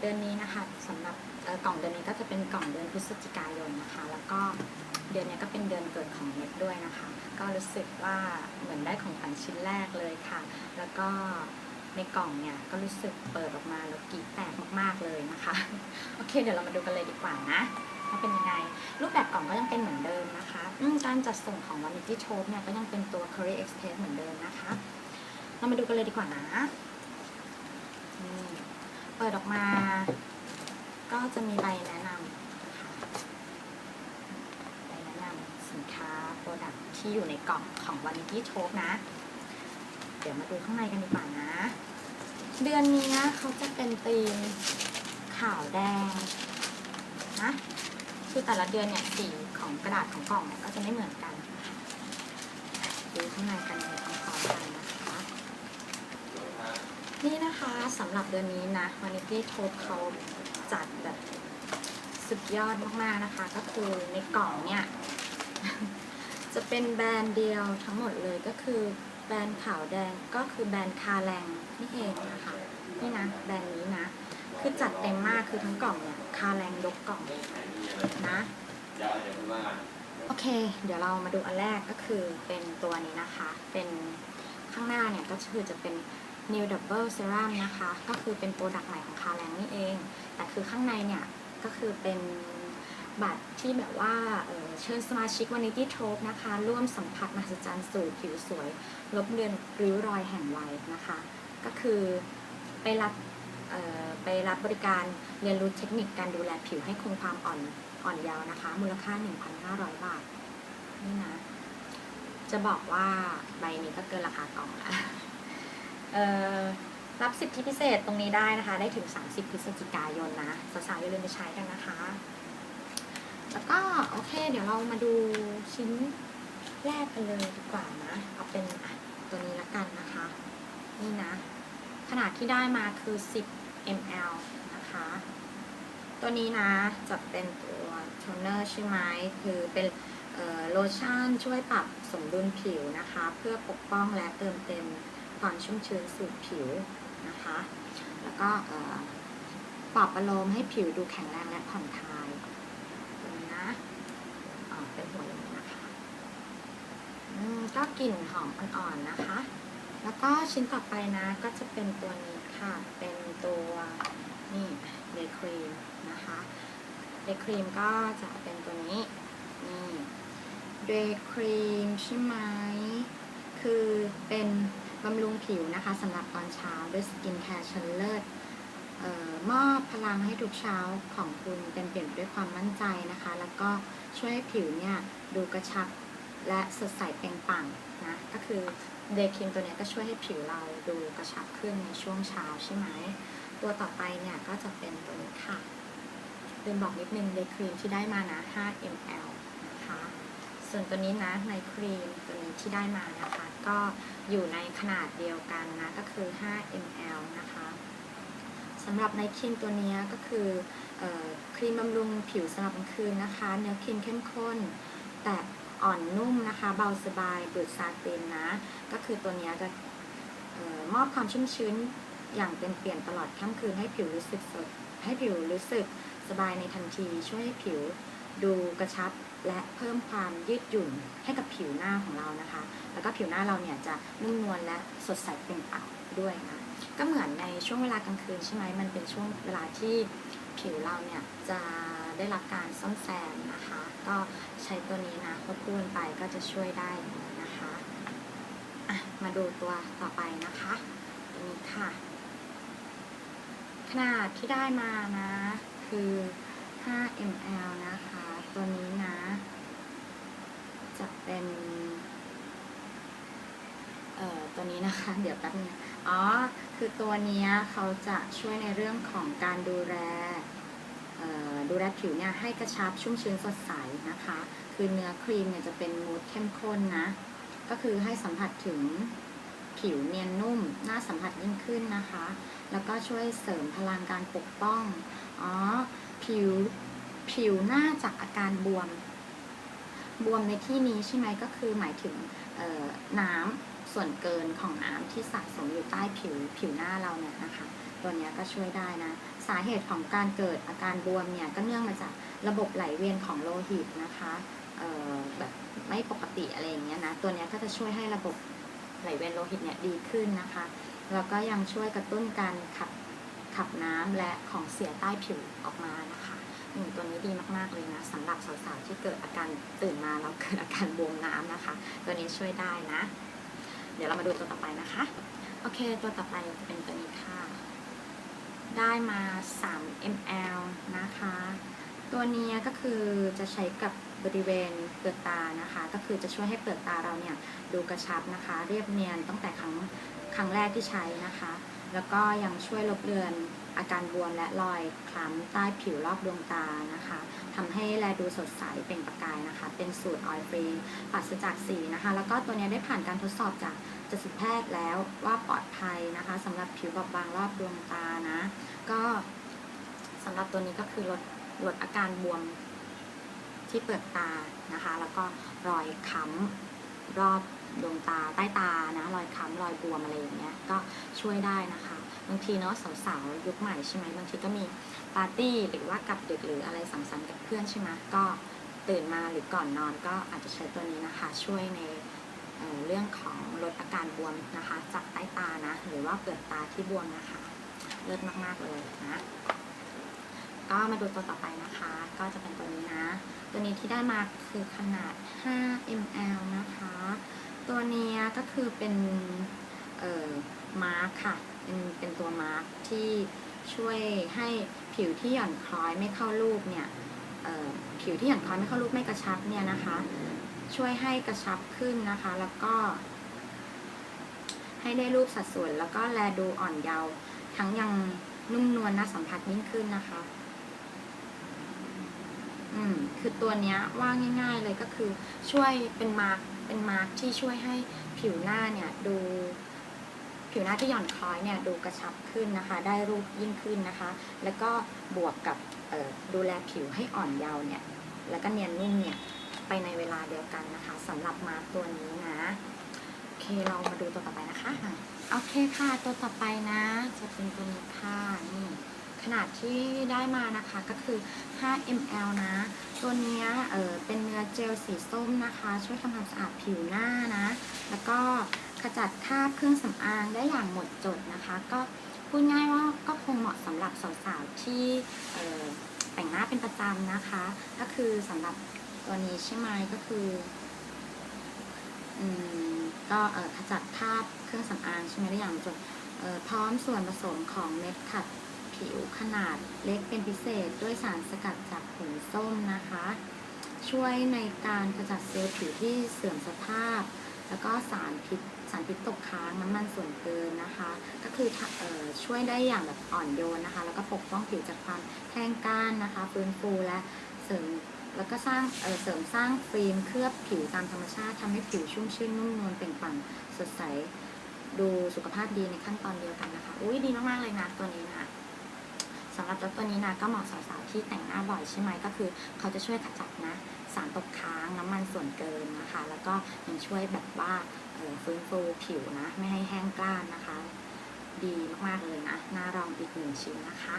เดือนนี้นะคะสำหรับกล่องเดือนนี้ก็จะเป็นกล่องเดือนพฤศจิกายนนะคะ แล้วก็เดือนนี้ก็เป็นเดือนเกิดของเน็ตด้วยนะคะ ก็รู้สึกว่าเหมือนได้ของขวัญชิ้นแรกเลยค่ะ แล้วก็ในกล่องเนี่ยก็รู้สึกเปิดออกมาแล้วกีดแตกมากๆเลยนะคะ โอเค เดี๋ยวเรามาดูกันเลยดีกว่านะว่าเป็นยังไง รูปแบบกล่องก็ยังเป็นเหมือนเดิมนะคะการจัดส่งของ Vanity t o p เนี่ยก็ยังเป็นตัว Courier Express เหมือนเดิมนะคะ เรามาดูกันเลยดีกว่านะ เปิดออกมา ก็จะมีใบแนะนำนะคะใบแนะนำสินค้าโปรดักที่อยู่ในกล่องของ Vanity t o p นะ เดี๋ยวมาดูข้างในกันดีกว่านะ เดือนนี้เขาจะเป็นธีมขาวแดงนะคือแต่ละเดือนเนี่ยสีของกระดาษของกล่องเนี่ยก็จะไม่เหมือนกันดูข้างในกันเลยพร้อมๆกันนะคะ นี่นะคะสำหรับเดือนนี้นะ Vanity t o p เขาจัดแบบสุดยอดมากๆนะคะ ก็คือในกล่องเนี่ย จะเป็นแบรนด์เดียวทั้งหมดเลยก็คือแบรนด์ขาวแดงก็คือแบรนด์คาแรงนี่เองนะคะนี่นะแบรนด์นี้นะ คือจัดเต็มมากคือทั้งกล่องเนี่ยคาแรงยกกล่องนะโอเค เดี๋ยวเรามาดูอันแรกก็คือเป็นตัวนี้นะคะ เป็นข้างหน้าเนี่ยก็คือจะเป็น New Double Serum นะคะ ก็คือเป็นโปรดักต์ใหม่ของคาแรงนี่เอง แต่คือข้างในเนี่ย ก็คือเป็นบัตรที่แบบว่าเเชิญสมาชิก Vanity t o p นะคะ ร่วมสัมผัสมหัศจรรย์สู่ผิวสวย ลบเลือนริ้วรอยแห่งวัยนะคะ ก็คือไปรับไปรับบริการเรียนรู้เทคนิคการดูแลผิวให้คงความอ่อนอ่อนเยาว์นะคะ มูลค่า 1,500 บาท นี่นะ จะบอกว่าใบนี้ก็เกินราคากล่องแล้ว รับสิทธิพิเศษตรงนี้ได้นะคะ ได้ถึง 30 พฤศจิกายนนะสาวๆอย่าลืมไปใช้กันนะคะ แล้วก็โอเค เดี๋ยวเรามาดูชิ้นแรกกันเลยดีกว่านะ เอาเป็นตัวนี้ละกันนะคะ นี่นะ ขนาดที่ได้มาคือ 10 ml นะคะ ตัวนี้นะจะเป็นตัวโทนเนอร์ใช่ไหมคือเป็นโลชั่นช่วยปรับสมดุลผิวนะคะ เพื่อปกป้องและเติมเต็ม ความชุ่มชื้นสู่ผิวนะคะ แล้วก็ปรับประโลมให้ผิวดูแข็งแรงและผ่อนคลายตัวนี้นะเป็นหัวอย่างนี้นะคะอืมก็กลิ่นหอมอ่อนๆนะคะ แล้วก็ชิ้นต่อไปนะก็จะเป็นตัวนี้ค่ะ เป็นตัวนี่เดย์ครีมนะคะเดย์ครีมก็จะเป็นตัวนี้นี่เดย์ครีมใช่ไหมคือเป็น บำรุงผิวนะคะสำหรับตอนเช้าด้วยสกินแคร์ชั้นเลิศออมอบพลังให้ทุกเช้าของคุณเต็มเปี่ยมด้วยความมั่นใจนะคะ แล้วก็ช่วยให้ผิวเนี่ยดูกระชับและสดใสเปล่งปลั่งนะก็คือเดย์ครีมตัวเนี้ยก็ช่วยให้ผิวเราดูกระชับขึ้นในช่วงเช้าใช่ไหมตัวต่อไปเนี่ยก็จะเป็นตัวนี้ค่ะลืมบอกนิดนึงเดย์ครีมที่ได้มานะ 5 ml ส่วนตัวนี้นะในครีมตัวนี้ที่ได้มานะคะ ก็อยู่ในขนาดเดียวกันนะก็คือ 5 ml นะคะสำหรับในครีมตัวนี้ก็คือออครีมบำรุงผิวสำหรับกลางคืนนะคะ เนื้อครีมเข้มข้น แต่อ่อนนุ่มนะคะ เบาสบายดูดซาตินนะ ก็คือตัวนี้จะออมอบความชุ่มชื้นอย่างเต็มเปลี่ยมตลอดค่ำคืนให้ผิวรู้สึกสดให้ผิวรู้สึกสบายในทันทีช่วยให้ผิว ดูกระชับและเพิ่มความยืดหยุ่นให้กับผิวหน้าของเรานะคะ แล้วก็ผิวหน้าเราเนี่ยจะนุ่มนวลและสดใสเปล่งปลั่งด้วยนะก็เหมือนในช่วงเวลากลางคืนใช่ไหมมันเป็นช่วงเวลาที่ผิวเราเนี่ยจะได้รับการซ่อมแซมนะคะ ก็ใช้ตัวนี้นะควบคู่กันไปก็จะช่วยได้นะคะะมาดูตัวต่อไปนะคะตัวนี้ค่ะ ขนาดที่ได้มานะคือ 5 ml นะคะ ตัวนี้นะ จะเป็น เอ่อ ตัวนี้นะคะ เดี๋ยวแป๊บนึงอ๋อ คือตัวนี้เขาจะช่วยในเรื่องของการดูแลเอ่อดูแลผิวเนี่ยให้กระชับชุ่มชื้นสดใสนะคะ คือเนื้อครีมเนี่ยจะเป็นมูดเข้มข้นนะ ก็คือให้สัมผัสถึงผิวเนียนนุ่ม น่าสัมผัสยิ่งขึ้นนะคะ แล้วก็ช่วยเสริมพลังการปกป้อง อ๋อ ผิวผิวหน้าจากอาการบวม บวมในที่นี้ใช่ไหมก็คือหมายถึงน้ำส่วนเกินของน้ำที่สะสมอยู่ใต้ผิวผิวหน้าเราเนี่ยนะคะ ตัวนี้ก็ช่วยได้นะ สาเหตุของการเกิดอาการบวมเนี่ยก็เนื่องมาจากระบบไหลเวียนของโลหิตนะคะแบบไม่ปกติอะไรอย่างเงี้ยนะ ตัวนี้ก็จะช่วยให้ระบบไหลเวียนโลหิตเนี่ยดีขึ้นนะคะ แล้วก็ยังช่วยกระตุ้นการขับ ขับน้ำและของเสียใต้ผิวออกมานะคะอืมตัวนี้ดีมากๆเลยนะสำหรับสาวๆที่เกิดอาการตื่นมาแล้วเกิดอาการบวมน้ำนะคะ ตัวนี้ช่วยได้นะ เดี๋ยวเรามาดูตัวต่อไปนะคะ โอเค ตัวต่อไปจะเป็นตัวนี้ค่ะ ได้มา 3 ml นะคะ ตัวนี้ก็คือจะใช้กับบริเวณเปลือกตานะคะ ก็คือจะช่วยให้เปลือกตาเราเนี่ยดูกระชับนะคะ เรียบเนียนตั้งแต่ครั้งครั้งแรกที่ใช้นะคะ แล้วก็ยังช่วยลบเลือนอาการบวมและรอยคล้ำใต้ผิวรอบดวงตานะคะทำให้แลดูสดใสเปล่งประกายนะคะ เป็นสูตรออยล์ฟรีปราศจากสีนะคะ แล้วก็ตัวนี้ได้ผ่านการทดสอบจากจักษุแพทย์แล้วว่าปลอดภัยนะคะสำหรับผิวบอบบางรอบดวงตานะ ก็สำหรับตัวนี้ก็คือลดลดอาการบวมที่เปลือกตานะคะ แล้วก็รอยค้ำรอบ ดวงตาใต้ตานะรอยค้ำรอยบวมอะไรอย่างเงี้ยก็ช่วยได้นะคะบางทีเนาะสาวๆยุคใหม่ใช่ไหมบางทีก็มีปาร์ตี้หรือว่ากลับดึกหรืออะไรสังสรรค์กับเพื่อนใช่ไหมก็ตื่นมาหรือก่อนนอนก็อาจจะใช้ตัวนี้นะคะ ช่วยในเเรื่องของลดอาการบวมนะคะ จากใต้ตานะ หรือว่าเปลือกตาที่บวมนะคะ เลิศมากๆเลยนะก็มาดูตัวต่อไปนะคะ ก็จะเป็นตัวนี้นะ ตัวนี้ที่ได้มาคือขนาด 5 ml นะคะ ตัวนี้ก็คือเป็นเอ่อมาร์คค่ะ เป็นเป็นตัวมาร์คที่ช่วยให้ผิวที่หย่อนคล้อยไม่เข้ารูปเนี่ยเอ่อผิวที่หย่อนคล้อยไม่เข้ารูปไม่กระชับเนี่ยนะคะ ช่วยให้กระชับขึ้นนะคะ แล้วก็ ให้ได้รูปสัดส่วนแล้วก็แลดูอ่อนเยาว์ทั้งยังนุ่มนวลน่าสัมผัสยิ่งขึ้นนะคะ คือตัวเนี้ยว่าง่าย ๆเลยก็คือช่วยเป็นมาร์กเป็นมาร์กที่ช่วยให้ผิวหน้าเนี่ยดูผิวหน้าที่หย่อนคล้อยเนี่ยดูกระชับขึ้นนะคะ ได้รูปยิ่งขึ้นนะคะ แล้วก็บวกกับดูแลผิวให้อ่อนเยาว์เนี่ยแล้วก็เนียนนุ่มเนี่ยไปในเวลาเดียวกันนะคะสำหรับมาร์กตัวนี้นะโอเคเรามาดูตัวต่อไปนะคะอะโอเคค่ะตัวต่อไปนะ จะเป็นตัวนี้ค่ะนี่ ขนาดที่ได้มานะคะก็คือ 5 ml นะ ตัวนี้เออเป็นเนื้อเจลสีส้มนะคะ ช่วยทำความสะอาดผิวหน้านะ แล้วก็ขจัดคราบเครื่องสำอางได้อย่างหมดจดนะคะ ก็พูดง่ายว่าก็คงเหมาะสำหรับสาวๆที่เอ่อแต่งหน้าเป็นประจำนะคะ ก็คือสำหรับตัวนี้ใช่ไหมก็คืออืมก็เอ่อขจัดคราบเครื่องสำอางใช่ไหมได้อย่างจดเอ่อพร้อมส่วนผสมของเม็ดขัด ผิวขนาดเล็กเป็นพิเศษด้วยสารสกัดจากผลส้มนะคะ ช่วยในการขจัดเซลล์ผิวที่เสื่อมสภาพ แล้วก็สารพิษสารพิษตกค้างน้ำมันส่วนเกินนะคะ ก็คือออช่วยได้อย่างแบบอ่อนโยนนะคะ แล้วก็ปกป้องผิวจากความแห้งก้านนะคะฟื้นฟูและเสริมแล้วก็สร้างเเสริมสร้างฟิล์มเคลือบผิวตามธรรมชาติทำให้ผิวชุ่มชื่นนุ่มนวลเปล่งปลั่งสดใส ดูสุขภาพดีในขั้นตอนเดียวกันนะคะ อุ้ยดีมาก ๆ เลยนะตัวนี้นะ สำหรับเจ้าตัวนี้นะก็เหมาะสาวๆที่แต่งหน้าบ่อยใช่ไหมก็คือ เขาจะช่วยขจัดนะ สารตกค้างน้ำมันส่วนเกินนะคะ แล้วก็ยังช่วยแบบว่าฟื้นฟูผิวนะ ไม่ให้แห้งกร้านนะคะ ดีมากๆเลยนะน่าลองอีกหนึ่งชิ้นนะคะ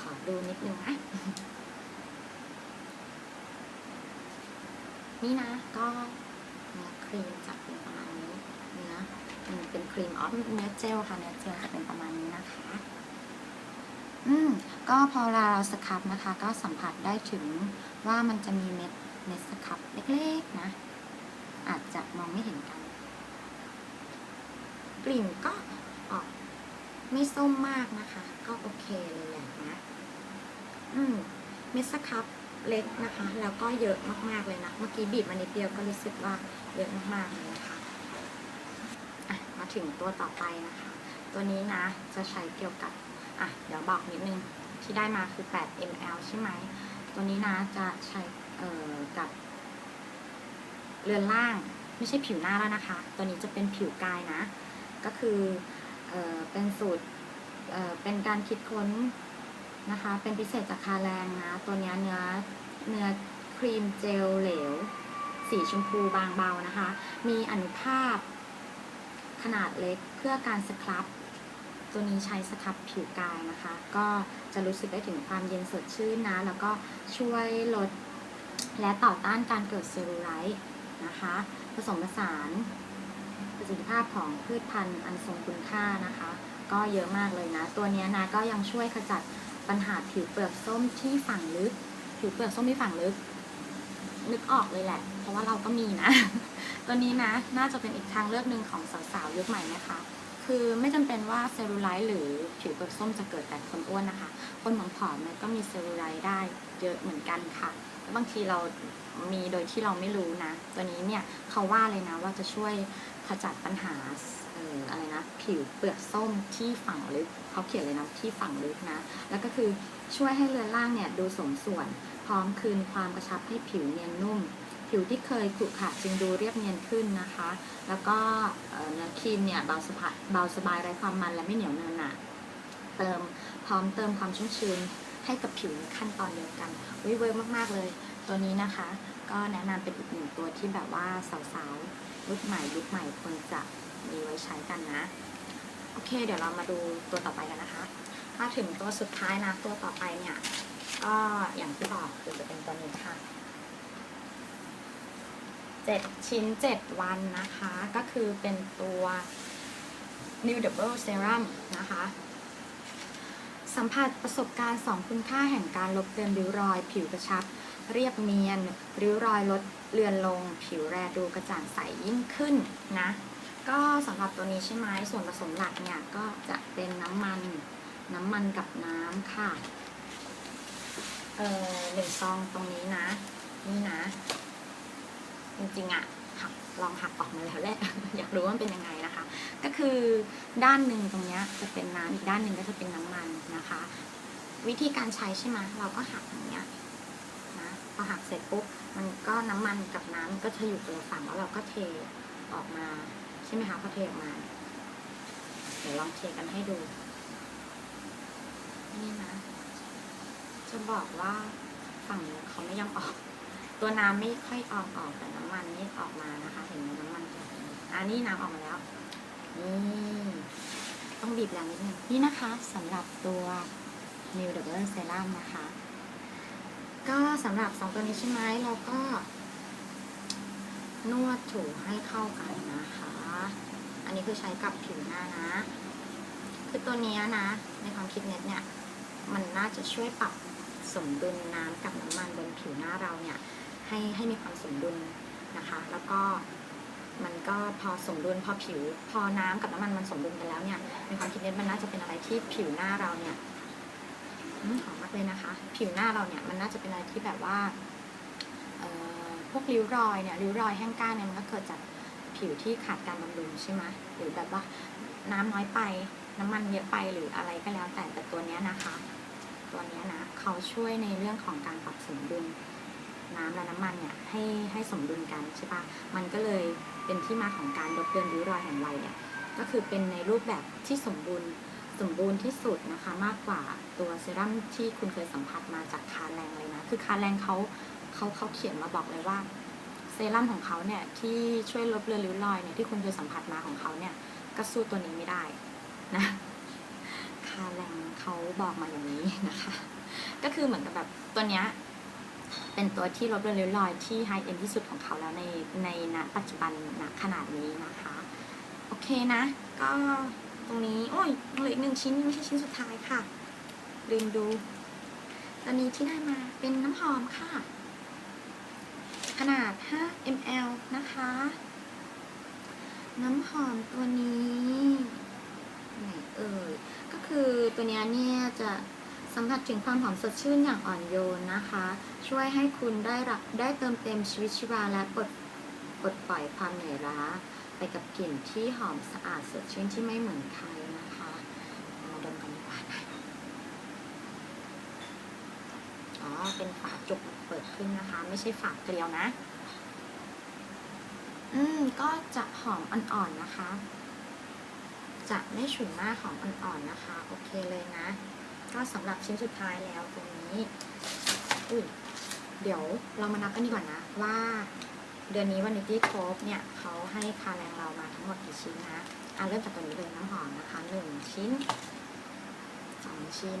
ขอดูนิดนึงนะนี่นะก็เนื้อครีมจะเป็นประมาณนี้เนื้อมันเป็นครีมออฟเนื้อเจลค่ะเนื้อเจลจะเป็นประมาณนี้นะคะ อืมก็พอเวลาเราสครับนะคะ ก็สัมผัสได้ถึงว่ามันจะมีเม็ดเม็ดสครับเล็กๆนะ อาจจะมองไม่เห็นกัน กลิ่นก็ออกไม่ส้มมากนะคะ ก็โอเคเลยแหละนะ อืมเม็ดสครับเล็กนะคะ แล้วก็เยอะมากๆเลยนะ เมื่อกี้บีบมานิดเดียวก็รู้สึกว่าเยอะมากๆเลยนะคะอะมาถึงตัวต่อไปนะคะ ตัวนี้นะจะใช้เกี่ยวกับ อะเดี๋ยวบอกนิดนึงที่ได้มาคือ 8 ml ใช่ไหม ตัวนี้นะจะใช้เอ่อกับเรือนล่าง ไม่ใช่ผิวหน้าแล้วนะคะ ตัวนี้จะเป็นผิวกายนะ ก็คือเอ่อเป็นสูตรเอ่อเป็นการคิดค้นนะคะ เป็นพิเศษจากคาแรงนะ ตัวนี้เนื้อเนื้อครีมเจลเหลว สีชมพูบางเบานะคะ มีอนุภาพขนาดเล็กเพื่อการสครับ ตัวนี้ใช้สครับผิวกายนะคะ ก็จะรู้สึกได้ถึงความเย็นสดชื่นนะ แล้วก็ช่วยลดและต่อต้านการเกิดเซลลูไลท์นะคะ ผสมผสานประสิทธิภาพของพืชพันธุ์อันทรงคุณค่านะคะ ก็เยอะมากเลยนะ ตัวนี้นะก็ยังช่วยขจัดปัญหาผิวเปลือกส้มที่ฝังลึก ผิวเปลือกส้มที่ฝังลึก นึกออกเลยแหละ เพราะว่าเราก็มีนะ ตัวนี้นะ น่าจะเป็นอีกทางเลือกหนึ่งของสาวๆยุคใหม่นะคะ คือไม่จำเป็นว่าเซลลูไลท์หรือผิวเปลือกส้มจะเกิดแต่คนอ้วนนะคะ คนผอมๆเนี่ยก็มีเซลลูไลท์ได้เยอะเหมือนกันค่ะแล้วบางทีเรามีโดยที่เราไม่รู้นะ ตัวนี้เนี่ยเขาว่าเลยนะว่าจะช่วยขจัดปัญหาเอ่ออะไรนะผิวเปลือกส้มที่ฝังลึกเขาเขียนเลยนะที่ฝังลึกนะ แล้วก็คือช่วยให้เรือนร่างเนี่ยดูสมส่วน พร้อมคืนความกระชับให้ผิวเนียนนุ่ม ผิวที่เคยขรุขระจึงดูเรียบเนียนขึ้นนะคะ แล้วก็เนื้อครีมเนี่ยเบาสบายเบาสบายไร้ความมันและไม่เหนียวเนินหนะเติมพร้อมเติมความชุ่มชื้นให้กับผิวในขั้นตอนเดียวกันวิเวิร์กมาก ๆ เลย ตัวนี้นะคะ ก็แนะนำเป็นอีกหนึ่งตัวที่แบบว่าสาวๆรุ่นใหม่ยุคใหม่ควรจะมีไว้ใช้กันนะ โอเค เดี๋ยวเรามาดูตัวต่อไปกันนะคะ มาถึงตัวสุดท้ายนะ ตัวต่อไปเนี่ย ก็อย่างที่บอกคือจะเป็นตัวนี้ค่ะ เจ็ดชิ้นเจ็ดวันนะคะ ก็คือเป็นตัว New Double Serum นะคะ สัมผัสประสบการณ์ 2 คุณค่าแห่งการลบเลือนริ้วรอย ผิวกระชับ เรียบเนียน ริ้วรอยลดเลือนลง ผิวแรดูกระจ่างใสยิ่งขึ้นนะ ก็สำหรับตัวนี้ใช่ไหมส่วนผสมหลักเนี่ย ก็จะเป็นน้ำมันน้ำมันกับน้ำค่ะ เออหนึ่งซองตรงนี้นะ นี่นะ จริงๆอะหักลองหักออกมาแล้วแหละ อยากรู้ว่ามันเป็นยังไงนะคะ ก็คือด้านหนึ่งตรงนี้จะเป็นน้ำอีกด้านหนึ่งก็จะเป็นน้ำมันนะคะ วิธีการใช้ใช่ไหมเราก็หักอย่างเงี้ยนะพอหักเสร็จปุ๊บมันก็น้ำมันกับน้ำก็จะอยู่ตัวฝั่งแล้วเราก็เทออกมาใช่ไหมคะพอเทออกมา เดี๋ยวลองเทกันให้ดูนี่นะ จะบอกว่าฝั่งนี้เขาไม่ยอมออก ตัวน้ำไม่ค่อยออกออกแต่น้ำมันนี่ออกมานะคะ เห็นไหมน้ำมันอันนี้น้ำออกมาแล้วนี่ต้องบีบแรงนิดนึงนี่นะคะสำหรับตัว New Double Serum นะคะ ก็สำหรับสองตัวนี้ใช่ไหมเราก็ นวดถูให้เข้ากันนะคะ อันนี้คือใช้กับผิวหน้านะ คือตัวนี้นะ ในความคิดเน็ตเนี่ย มันน่าจะช่วยปรับสมดุลน้ำกับน้ำมันบนผิวหน้าเราเนี่ย ให้ให้มีความสมดุลนะคะ แล้วก็มันก็พอสมดุลพอผิว พอน้ำกับน้ำมันมันสมดุลกันแล้วเนี่ยในความคิดเน็ตมันน่าจะเป็นอะไรที่ผิวหน้าเราเนี่ยหอมมากเลยนะคะ ผิวหน้าเราเนี่ยมันน่าจะเป็นอะไรที่แบบว่าพวกริ้วรอยเนี่ยริ้วรอยแห้งก้านเนี่ยมันก็เกิดจากผิวที่ขาดการบำรุงใช่ไหมหรือแบบว่าน้ำน้อยไปน้ำมันเยอะไปหรืออะไรก็แล้วแต่แต่ตัวเนี้ยนะคะ ตัวเนี้ยนะเขาช่วยในเรื่องของการปรับสมดุล น้ำและน้ำมันเนี่ยให้ให้สมดุลกันใช่ปะมันก็เลยเป็นที่มาของการลดเลือนริ้วรอยแห่งวัยเนี่ยก็คือเป็นในรูปแบบที่สมบูรณ์สมบูรณ์ที่สุดนะคะมากกว่าตัวเซรั่มที่คุณเคยสัมผัสมาจากคาแรงเลยนะ คือคาแรงเขาเขาเขาเขียนมาบอกเลยว่าเซรั่มของเขาเนี่ยที่ช่วยลดเลือนริ้วรอยเนี่ยที่คุณเคยสัมผัสมาของเขาเนี่ยก็สู้ตัวนี้ไม่ได้นะคาแรงเขาบอกมาอย่างนี้นะคะ ก็คือเหมือนกับแบบตัวเนี้ย เป็นตัวที่ลดเลือนริ้วรอยที่ไฮเอ็นที่สุดของเขาแล้วในในณปัจจุบันณขนาดนี้นะคะ โอเคนะ ก็ตรงนี้ โอ้ยเหลืออีกหนึ่งชิ้นไม่ใช่ชิ้นสุดท้ายค่ะลืมดู ตอนนี้ที่ได้มาเป็นน้ำหอมค่ะ ขนาด 5 ml นะคะ น้ำหอมตัวนี้ไหนเอ่ยก็คือตัวเนี้ยเนี่ยจะ สัมผัสถึงความหอมสดชื่นอย่างอ่อนโยนนะคะ ช่วยให้คุณได้รับได้เติมเต็มชีวิตชีวาและปลดปลดปล่อยความเหนื่อยล้า ไปกับกลิ่นที่หอมสะอาดสดชื่นที่ไม่เหมือนใครนะคะ มาดมกันดีกว่านะอ๋อ เป็นฝาจุกเปิดขึ้นนะคะ ไม่ใช่ฝาเกลียวนะ อืม ก็จะหอมอ่อนๆนะคะ จะไม่ฉุนมากของอ่อนๆนะคะ โอเคเลยนะ ก็สำหรับชิ้นสุดท้ายแล้วตรงนี้อุ้ยเดี๋ยวเรามานับกันดีกว่านะว่า เดือนนี้วันนิตี้โคฟเนี่ยเขาให้คาแรงเรามาทั้งหมดกี่ชิ้นนะอะเริ่มจากตัวนี้เลยน้ำหอมนะคะหนึ่งชิ้นสองชิ้น